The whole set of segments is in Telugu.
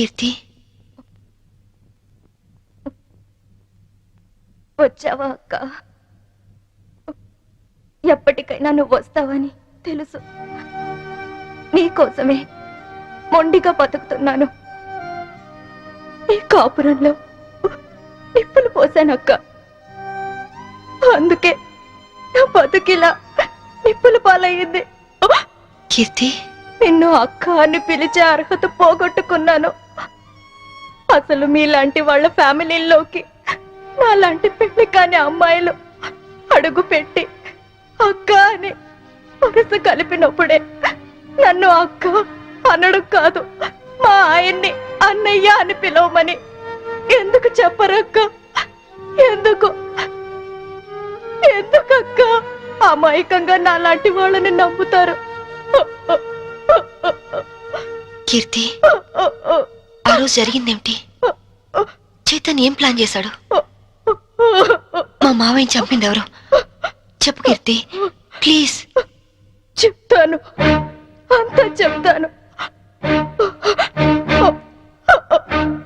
కీర్తి. వచ్చావా అక్క? ఎప్పటికైనా నువ్వు వస్తావని తెలుసు. నీకోసమే మొండిగా బతుకుతున్నాను. ఈ కాపురంలో నిప్పులు పోసానక్క అందుకే నా బతుకిలా నిప్పుల పాలయ్యింది. కీర్తి. నిన్ను అక్క అని పిలిచే అర్హత పోగొట్టుకున్నాను. అసలు మీలాంటి వాళ్ళ ఫ్యామిలీలోకి నాలాంటి పెళ్ళి కాని అమ్మాయిలు అడుగు పెట్టి అక్క అని వరుస కలిపినప్పుడే నన్ను అక్క అనడం కాదు మా ఆయన్ని అన్నయ్య అని పిలవమని. ఎందుకు చెప్పరక్క? ఎందుకు? ఎందుకక్క? అమాయకంగా నాలాంటి వాళ్ళని నమ్ముతారు. కీర్తి. రోజు జరిగిందేమిటి? చైతన్ ఏం ప్లాన్ చేశాడు? మా మావయ్య చంపింది ఎవరు చెప్పు కీర్తి ప్లీజ్. చెప్తాను. అంతా చెప్తాను.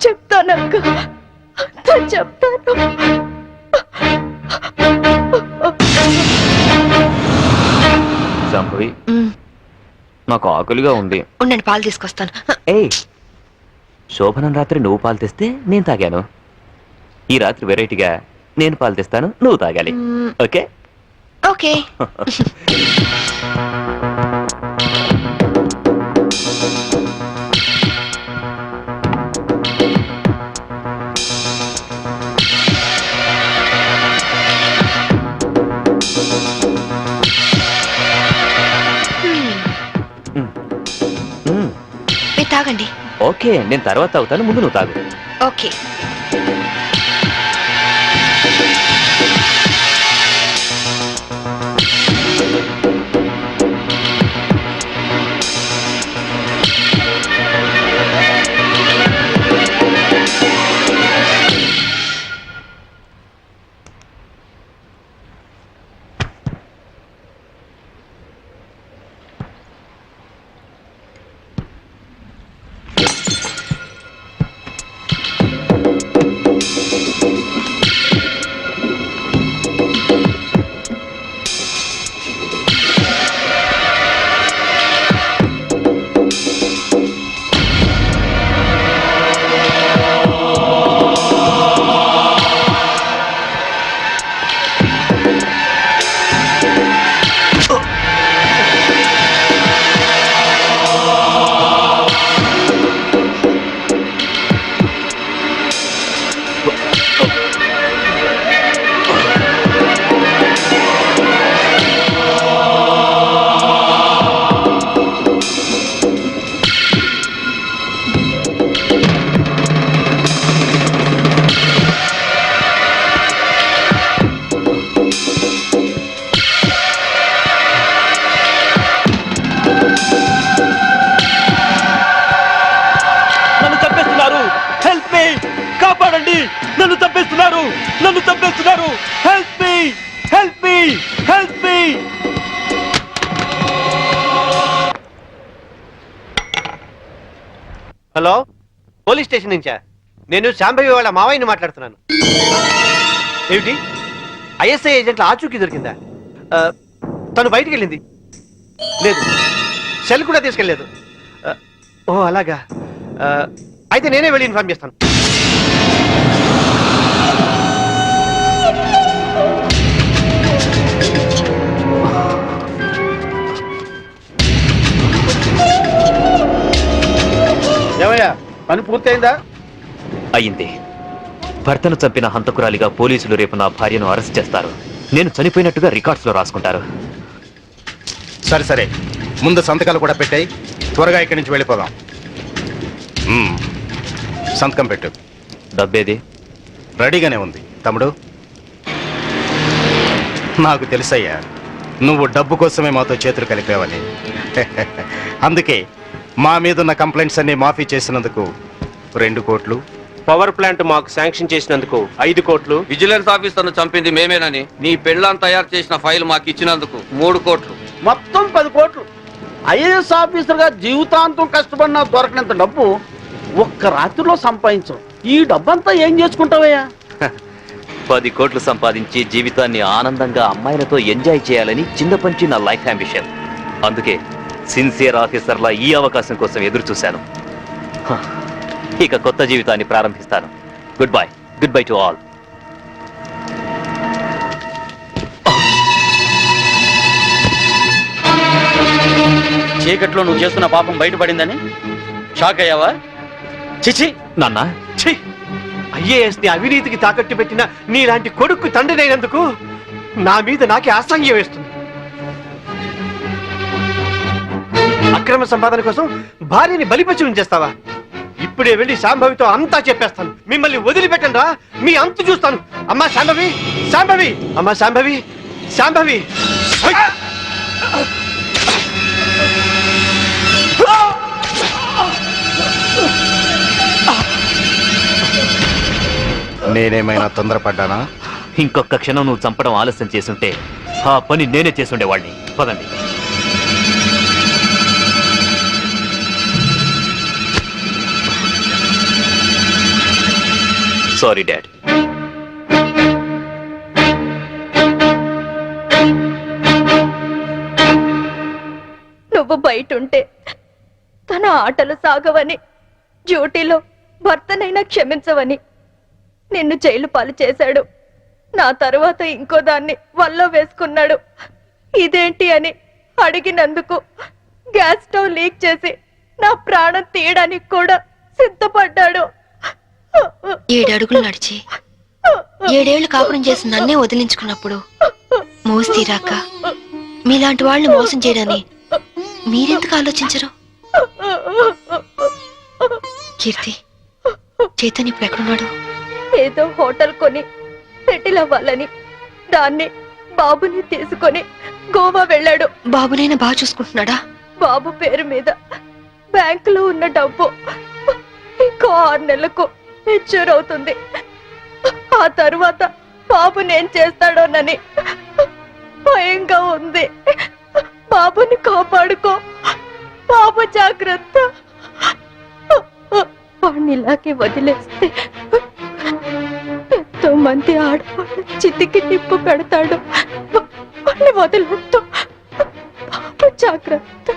చెప్తానక్క అంతా చెప్తాను. సంభవి మ్, నాకు ఆకలిగా ఉంది. ఉండండి పాలు తీసుకొస్తాను. ఏయ్ శోభనం రాత్రి నువ్వు పాలు తెస్తే నేను తాగాను. ఈ రాత్రి వెరైటీగా నేను పాలు తెస్తాను నువ్వు తాగాలి. ఓకే? ఓకే. ఓకే నేను తర్వాత అవుతాను ముందు నువ్వు తాగు. ఓకే. కాపాడండి నన్ను చంపేస్తున్నారు. నన్ను చంపేస్తున్నారు. Help me help me help me hello? Police station నుంచా? నేను శాంభవి వాళ్ళ మావయ్యని మాట్లాడుతున్నాను. ఏమిటి? ఐఎస్ఐ ఏజెంట్ల ఆచూకీ దొరికిందా? తను బయటికి వెళ్ళింది లేదు. సెల్ కూడా తీసుకెళ్ళలేదు. ఓ అలాగా. అయితే నేనే వెళ్ళి ఇన్ఫార్మ్ చేస్తాను. ఏమయ్యా? పని పూర్తయిందా? అయింది భర్తను చంపిన హంతకురాలిగా పోలీసులు రేపు నా భార్యను అరెస్ట్ చేస్తారు. నేను చనిపోయినట్టుగా రికార్డ్స్లో రాసుకుంటారు. సరే సరే. ముందు సంతకాలు కూడా పెట్టాయి. త్వరగా ఇక్కడి నుంచి వెళ్ళిపోదాం. మ్మ్. సంతకం పెట్టు. డబ్బేది? రెడీగానే ఉంది. తమ్ముడు? నాకు తెలుసయ్యా నువ్వు డబ్బు కోసమే మాతో చేతులు కలిపావని అందుకే మా మీదున్న కంప్లైంట్స్ అన్ని మాఫీ చేసినందుకు రెండు కోట్లు. పవర్ ప్లాంట్ మాకు శాంక్షన్ చేసినందుకు ఐదు కోట్లు. విజిలెన్స్ ఆఫీసర్ను చంపింది మేమేనని నీ పెళ్ళాం తయారు చేసిన ఫైల్ మాకు ఇచ్చినందుకు మూడు కోట్లు. మొత్తం పది కోట్లు. ఐఏఎస్ ఆఫీసర్గా జీవితాంతం కష్టపడినా దొరకనంత డబ్బు ఒక్క రాత్రిలో సంపాదించవు ఈ డబ్బంతా ఏం చేసుకుంటావయ్యా? పది కోట్లు సంపాదించి జీవితాన్ని ఆనందంగా అమ్మాయిలతో ఎంజాయ్ చేయాలని చిన్నపంచి నా లైఫ్ అంబిషన్. అందుకే సిన్సియర్ ఆఫీసర్లా ఈ అవకాశం కోసం ఎదురు చూశాను ఇక కొత్త జీవితాన్ని ప్రారంభిస్తాను. Good bye good bye to all చీకట్లో నువ్వు చేస్తున్న పాపం బయటపడిందని? షాక్ అయ్యావా? చిచి! నాన్న? ఛీ! ఐఏఎస్ని అవినీతికి తాకట్టు పెట్టిన నీలాంటి కొడుకు తండ్రినైనందుకు నా మీద నాకే అసహ్యం వేస్తుంది. అక్రమ సంపాదన కోసం భార్యని బలిపచి ఉంచేస్తావా ఇప్పుడే వెళ్ళి శాంభవితో అంతా చెప్పేస్తాను. మిమ్మల్ని వదిలిపెట్టండి రా. మీ అంతు చూస్తాను. అమ్మా శాంభవి శాంభవి అమ్మా శాంభవి శాంభవి! నేనేమైనా తొందరపడ్డానా? ఇంకొక క్షణం నువ్వు చంపడం ఆలస్యం చేసుంటే ఆ పని నేనే చేసుండేవాడిని పదండి. Sorry dad. నువ్వు బయట ఉంటే తన ఆటలు సాగవని డ్యూటీలో భర్తనైనా క్షమించవని నిన్ను జైలు పాలు చేశాడు. నా తరువాత ఇంకో దాన్ని వల్ల వేసుకున్నాడు. ఇదేంటి అని అడిగినందుకు గ్యాస్ స్టవ్ లీక్ చేసి నా ప్రాణం తీయడానికి కూడా సిద్ధపడ్డాడు. ఏడు అడుగులు నడిచి ఏడేళ్ళు కాపురం చేసి నన్నే వదిలించుకున్నప్పుడు మోసి తీరాక మీలాంటి వాళ్ళని మోసం చేయడాన్ని మీరెందుకు ఆలోచించరు? కీర్తి ఇప్పుడు ఎక్కడున్నాడు? ఏదో హోటల్ కొని సెటిల్ అవ్వాలని దాన్ని బాబుని తీసుకొని గోవా వెళ్ళాడు. బాబునైనా బాగా చూసుకుంటున్నాడా? బాబు పేరు మీద బ్యాంకులో ఉన్న డబ్బు ఇంకో ఆరు నెలలకు మెచ్యూర్ అవుతుంది ఆ తరువాత బాబు నేను చేస్తాడోనని భయంగా ఉంది. బాబుని కాపాడుకో. బాబు జాగ్రత్త. వాడిని ఇలాగే వదిలేస్తే ఎంతో మంది ఆడవాళ్ళు చితికి నిప్పు పెడతాడు. వాడిని వదిలొద్దు. బాబు జాగ్రత్త.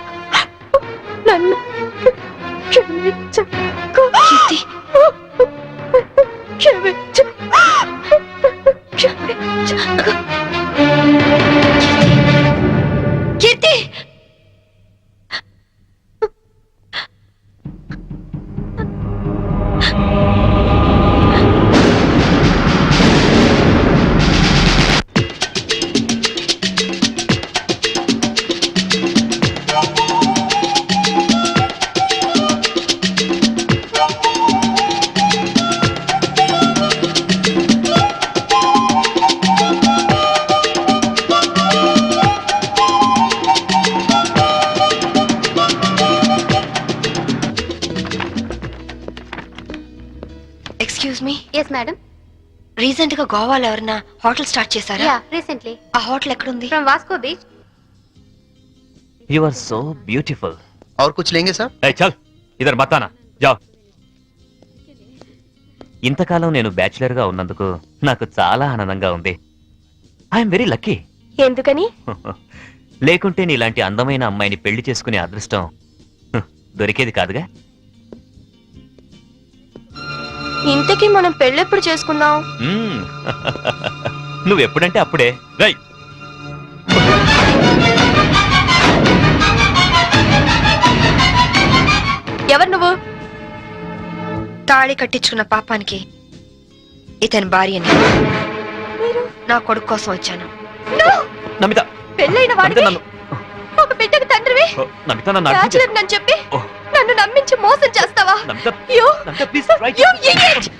నన్ను క్షమించకు. excuse me yes madam recent గా గోవాలో ఎవరన్నా హోటల్ స్టార్ట్ చేశారా యా రీసెంట్లీ ఆ హోటల్ ఎక్కడుంది from Vasco beach you are so beautiful और कुछ लेंगे सर ఏ చల్ ఇద్దరు మతానా జా ఇంతకాలం నేను బ్యాచులర్ గా ఉన్నందుకు నాకు చాలా ఆనందంగా ఉంది ఐఎమ్ వెరీ లక్కీ ఎందుకని లేకుంటే నీలాంటి అందమైన అమ్మాయిని పెళ్లి చేసుకునే అదృష్టం హ్, దొరికేది కాదుగా ఇంతకీ మనం పెళ్ళెప్పుడు చేసుకుందాం? మ్మ్. నువ్వెప్పుడంటే అప్పుడే. రై ఎవరు నువ్వు? తాళి కట్టించుకున్న పాపానికి ఇతని భార్యని నా కొడుకు కోసం వచ్చాను. నమిత. పెళ్ళైన నన్ను. ఒక బిడ్డకు తండ్రివి? నమిత నన్ను చెప్పి? నన్ను నమ్మించి మోసం చేస్తావా? idiot!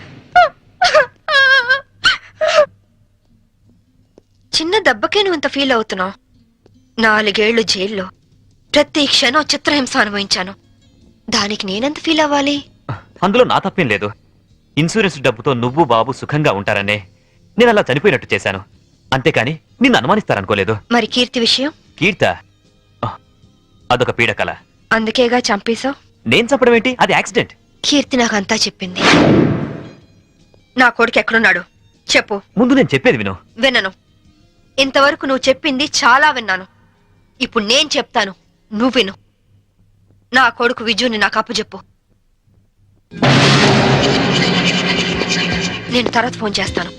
చిన్న దెబ్బకే నువ్వు ఇంత ఫీల్ అవుతున్నావు? నాలుగేళ్ళు జైల్లో. ప్రతి క్షణం చిత్రహింస అనుభవించాను. దానికి నేనెంత ఫీల్ అవ్వాలి? అందులో నా తప్పేం లేదు. ఇన్సూరెన్స్ డబ్బుతో నువ్వు బాబు సుఖంగా ఉంటారనే నేను అలా చనిపోయినట్టు చేశాను. అంతేకాని నిన్ను అనుమానిస్తారనుకోలేదు. మరి కీర్తి విషయం? కీర్త? ఆ, అదొక పీడకల. అందుకేగా చంపేశావు? నేను చెప్పడం ఏంటి? అది యాక్సిడెంట్. కీర్తి నాకు అంతా చెప్పింది. నా కొడుకు ఎక్కడున్నాడు? చెప్పు. ముందు నేను చెప్పేది విను. వినను. ఇంతవరకు నువ్వు చెప్పింది చాలా విన్నాను. ఇప్పుడు నేను చెప్తాను. నువ్వు విను. నా కొడుకు విజుని నాకు అప్పచెప్పు నేను తర్వాత ఫోన్ చేస్తాను.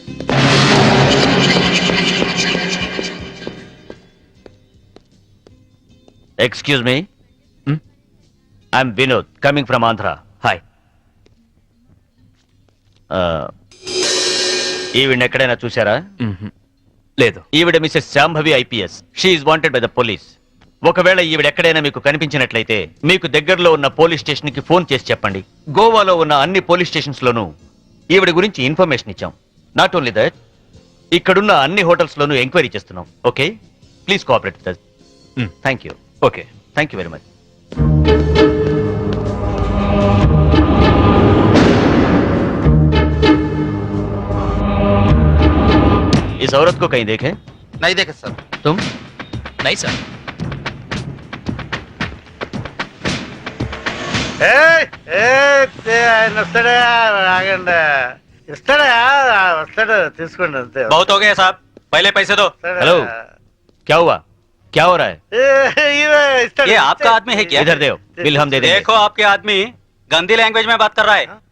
Excuse me I'm Vinod coming from Andhra. Hi ఈవిడ ఎక్కడైనా చూసారా లేదు. ఈవిడ Mrs Shambhavi IPS. She's wanted by the police ఒకవేళ ఈవిడ ఎక్కడైనా మీకు కనిపించినట్లయితే మీకు దగ్గరలో ఉన్న పోలీస్ స్టేషన్కి ఫోన్ చేసి చెప్పండి. గోవాలో ఉన్న అన్ని పోలీస్ స్టేషన్స్ లోనూ ఈవిడ గురించి ఇన్ఫర్మేషన్ ఇచ్చాం. నాట్ ఓన్లీ దట్ ఇక్కడున్న అన్ని హోటల్స్ లోనూ ఎంక్వైరీ చేస్తున్నాం. Okay please cooperate with. Thank you okay thank you very much इस औरत को कहीं देखे? नहीं देखे सर। तुम? नहीं सर। बहुत हो गया साहब। पहले पैसे दो। हेलो क्या हुआ? क्या हो रहा है? ये आपका आदमी है क्या? इधर दे बिल हम दे देखो आपके आदमी गंदी लैंग्वेज में बात कर रहा है।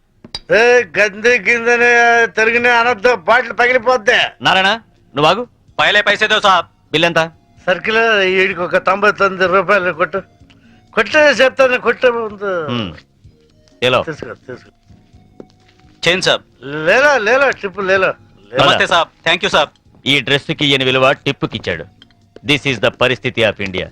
గంది గిందని తిరిగిన అనొద్దు బాటిల్ పగిలిపోద్ది. నారాయణ నువ్వు బాగు పైలే పైసేదో సాబ్. బిల్ ఎంత? సర్కిల్ వీడికి ఒక తొంభై తొమ్మిది రూపాయలు కొట్టు. కొట్టు చెప్తాను కొట్టు ముందు. సాబ్. లేలో లేలో టిప్పు లేలో. నమస్తే సాబ్. థ్యాంక్ యూ సాబ్. ఈ డ్రెస్ డ్రెస్కి ఈయన విలువ టిప్పుకిచ్చాడు. దిస్ ఈస్ ద పరిస్థితి ఆఫ్ ఇండియా.